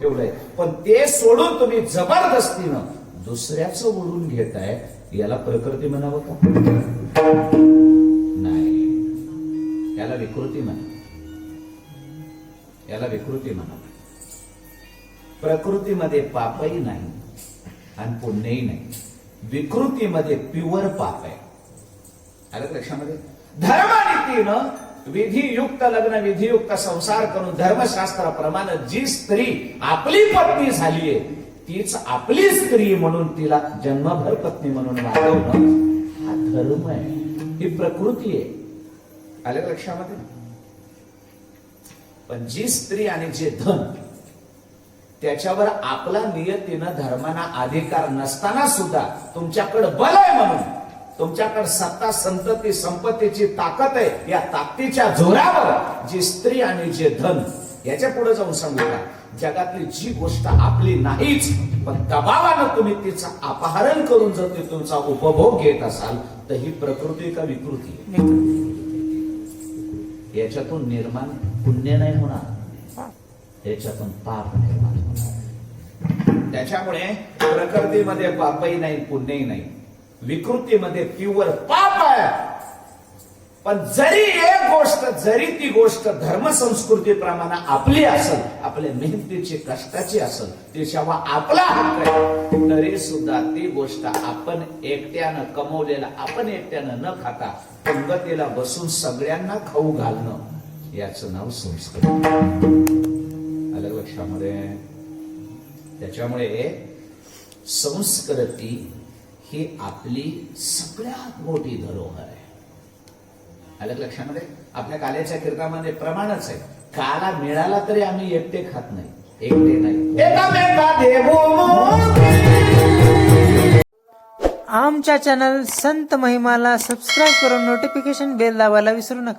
ठेवलंय. पण ते सोडून तुम्ही जबरदस्तीनं दुसऱ्याच ओढून घेताय याला प्रकृती म्हणावं का? नाही. याला विकृती म्हणा याला विकृती म्हणा प्रकृतीमध्ये पापही नाही आणि पुण्यही नाही. विकृतीमध्ये प्युअर पाप आहे. आलं लक्षामध्ये? धर्मनीतीनं विधियुक्त लग्न विधियुक्त संसार करून धर्मशास्त्राप्रमाणे जी स्त्री आपली पत्नी झालीये तीच आपली स्त्री म्हणून तिला जन्मभर पत्नी म्हणून वागवणं हा धर्म आहे. ही प्रकृती आहे. आलं लक्षामध्ये? पण जी स्त्री आणि जे धन त्याच्यावर आपला नियतीनं धर्माना अधिकार नसताना सुद्धा तुमच्याकडे बल आहे म्हणून तुमच्याकडे सत्ता संतती संपत्तीची ताकद आहे या ताकदीच्या जोरावर जी स्त्री आणि जे धन याच्यापुढे जाऊन सांगू का जगातली जी गोष्ट आपली नाहीच पण दबावानं तुम्ही तिचं अपहरण करून जर ते तुमचा उपभोग घेत असाल तर ही प्रकृती का विकृती? याच्यातून निर्माण पुण्य नाही होणार. याच्यातून पाप निर्माण होणार. त्याच्यामुळे प्रकृतीमध्ये पापही नाही पुण्यही नाही. विकृतीमध्ये प्युअर पाप आहे. पण जरी एक गोष्ट जरी ती गोष्ट धर्मसंस्कृतीप्रमाणे आपली असेल आपल्या मेहनतीची कष्टाची असेल ती जेव्हा आपला हक्क आहे. तरी सुद्धा ती गोष्ट आपण एकट्यानं कमवलेला आपण एकट्यानं न खाता पंगतीला बसून सगळ्यांना खाऊ घालणं याचं नाव संस्कृती. आलं लक्षामध्ये त्याच्यामुळे संस्कृती ही आपली सगळ्यात मोठी धरोहर आहे. आलं लक्षामध्ये आपल्या काल्याच्या कीर्तनामध्ये प्रमाणच आहे. काला मिळाला तरी आम्ही एकटे खात नाही. एकटे नाही. आमच्या चॅनल संत महिमाला सबस्क्राईब करून नोटिफिकेशन बेल दाबायला विसरू नका.